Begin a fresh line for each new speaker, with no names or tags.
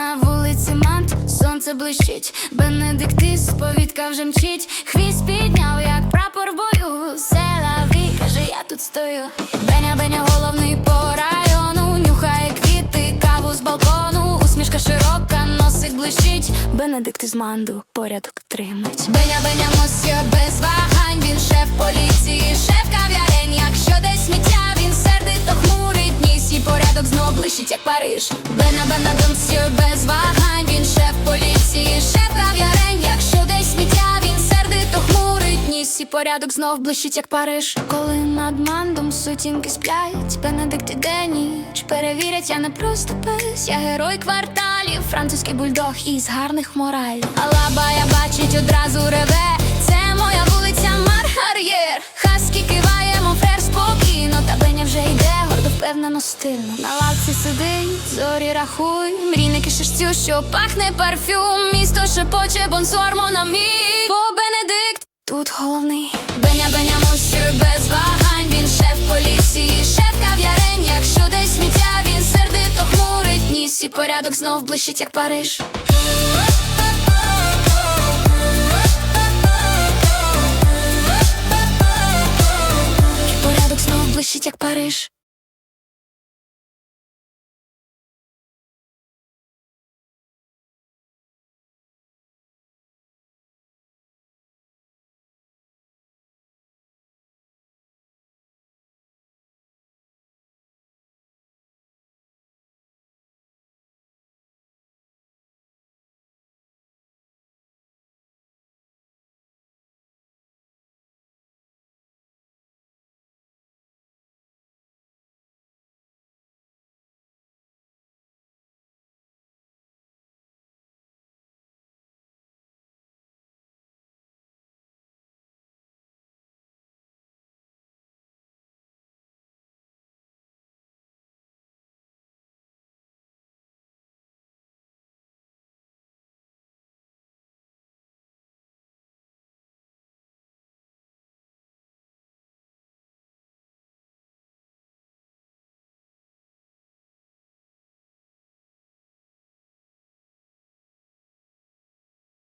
на вулиці мант, сонце блищить, Бенедиктис, повідка вже мчить, хвіст підняв, як прапор в бою. Селаві, каже, я тут стою. Беня, Беня, головний по району, нюхає квіти, каву з балкону, усмішка широка, носик блищить. Бенедикт із манду порядок тримать. Беня, Беня, мосьє без вагань, він шеф поліції, шеф кав'ярень. Знов як Париж. Бена, Бена, мосьє без вагань, він шеф поліції, шеф кав'ярень. Якщо десь сміття, він сердито хмурить ніс і порядок знов блищить, як Париж. Коли над мандом сутінки сплять, Бенедикт іде ніч, перевірять, я не просто пес, я герой кварталів, французький бульдог із гарних мораль. Алабая бачить одразу реве. Стильно. На лавці сидить, зорі рахуй, мрійники шерстю, що пахне парфюм. Місто шепоче, бонсор, монамі, бо Бенедикт тут головний. Беня, Беня, мусю без вагань, він шеф поліції, шеф кав'ярень. Якщо десь сміття, він сердито хмурить ніс і порядок знов блищить, як Париж. Блищить, як Париж.